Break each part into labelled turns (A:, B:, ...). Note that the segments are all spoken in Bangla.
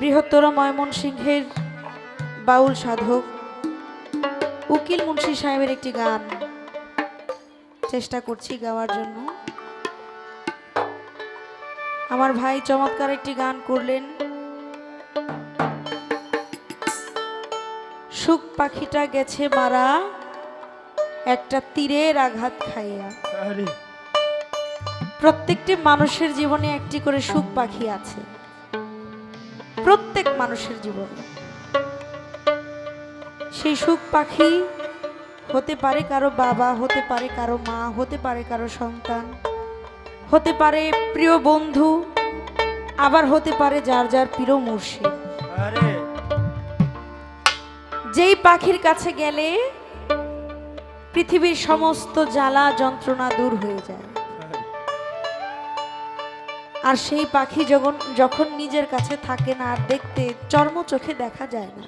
A: বৃহত্তর ময়মনসিংহের বাউল সাধক উকিল মুন্সি সাহেবের একটি গান চেষ্টা করছি গাওয়ার জন্য। আমার ভাই চমৎকার একটি গান করলেন। সুখ পাখিটা গেছে মারা একটা তীরের আঘাত খাইয়া। প্রত্যেকটি মানুষের জীবনে একটি করে সুখ পাখি আছে। প্রত্যেক মানুষের জীবনে। সেই সুখ পাখি হতে পারে কারও বাবা হতে পারে কারও মা হতে পারে কারও সন্তান হতে পারে প্রিয় বন্ধু আবার হতে পারে যার যার প্রিয় মুর্শিদ। যেই পাখির কাছে গেলে পৃথিবীর সমস্ত জ্বালা যন্ত্রণা দূর হয়ে যায়। আর সেই পাখি যখন যখন নিজের কাছে থাকে না আর দেখতে চর্ম চোখে দেখা যায় না,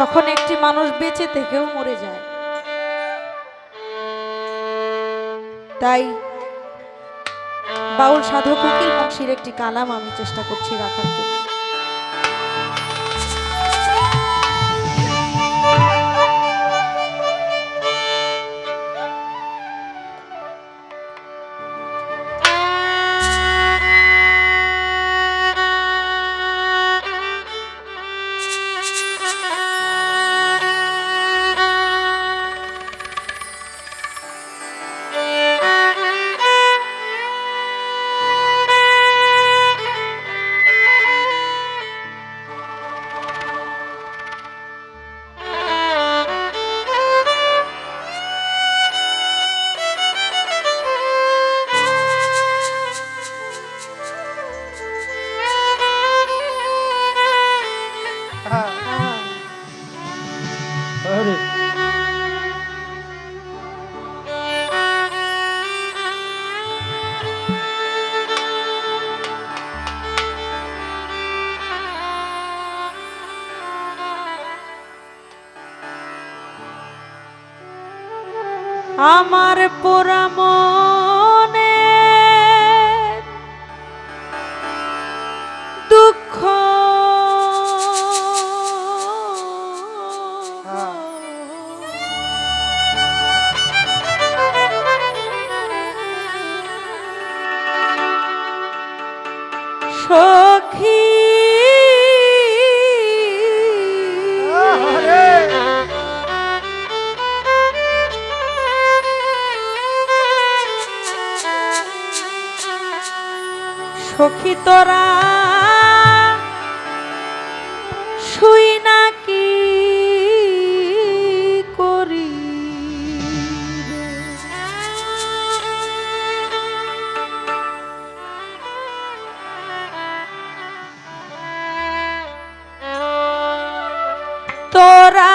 A: তখন একটি মানুষ বেঁচে থেকেও মরে যায়। তাই বাউল সাধক উকিল মুন্সির একটি কালাম আমি চেষ্টা করছি রাখার জন্য। আমার পোড়ামনে দুঃখ। সখী সখী তোরা শুই নাকি করি? তোরা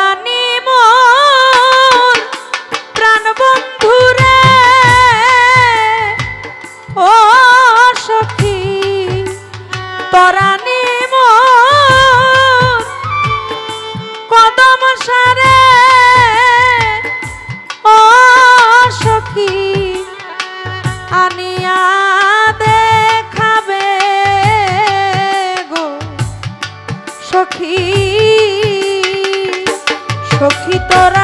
A: সখী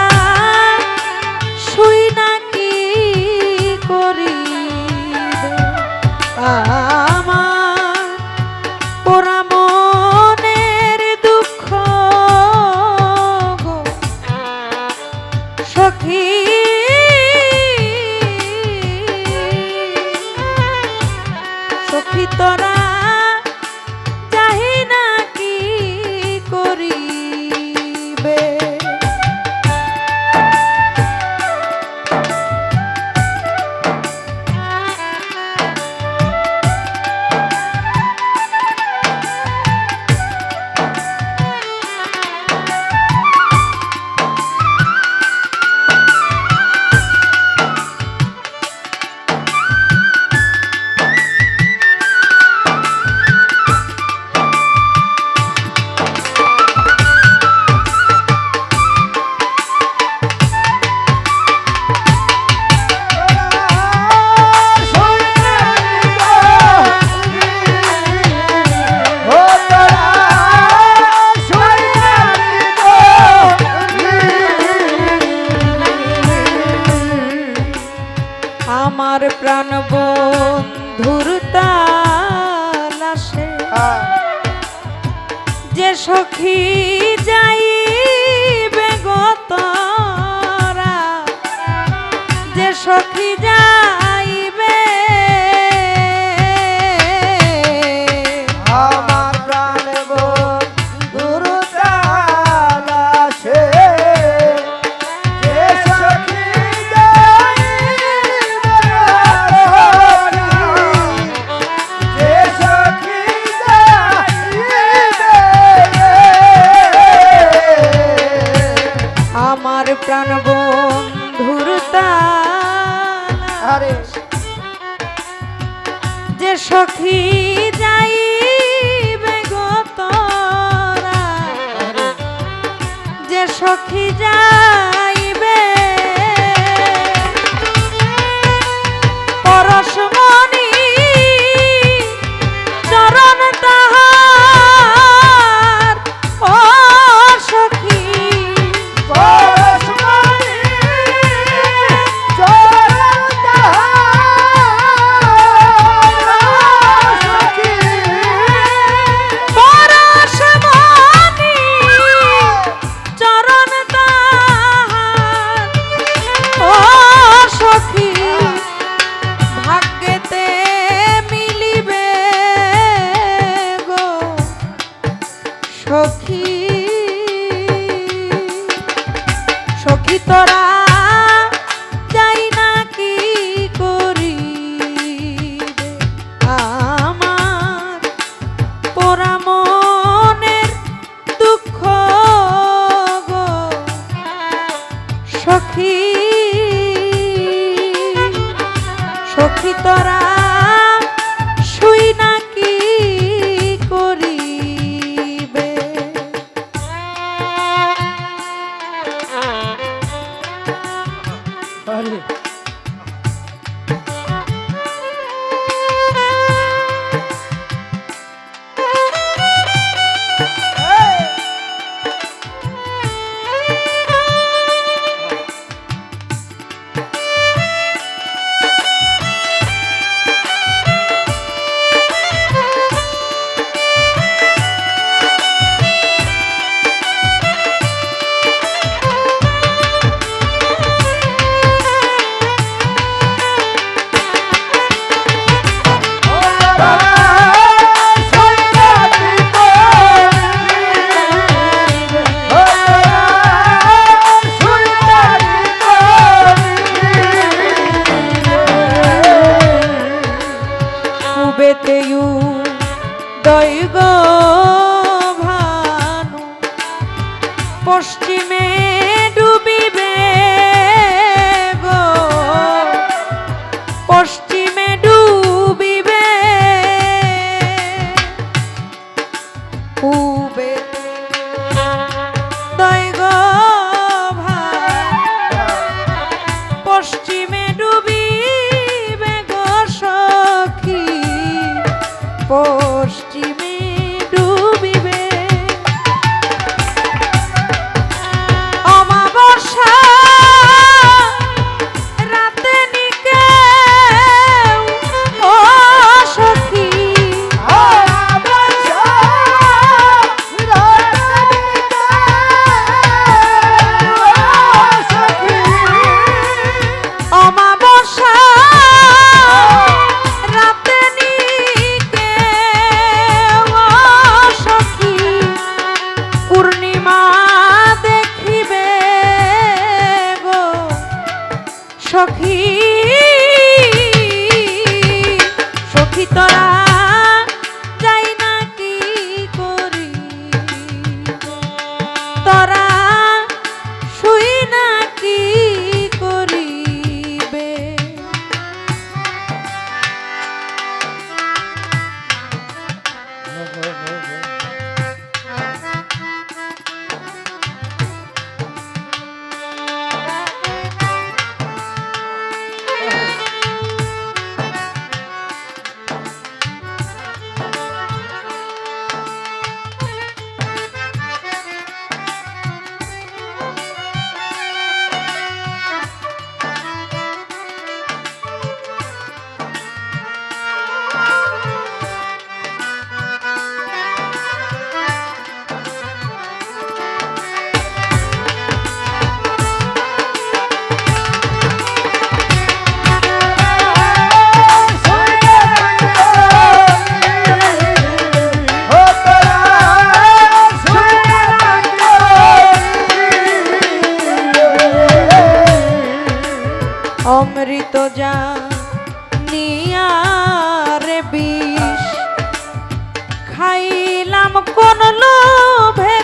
B: নয়ন বন্ধুর যে সখী
A: যাই গতরা যে সখী
B: যায় o.
A: অমৃত যা নিয়ারে বিষ। খাইলাম কোন লোভে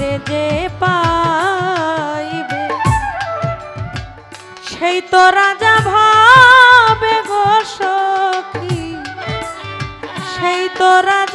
A: রে যে পাইবে সেই তো রাজা ভাবে গো সখী। সেই তো রাজা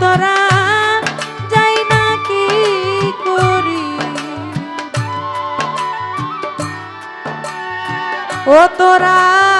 A: তোরা যাই না কি করি। ও তোরা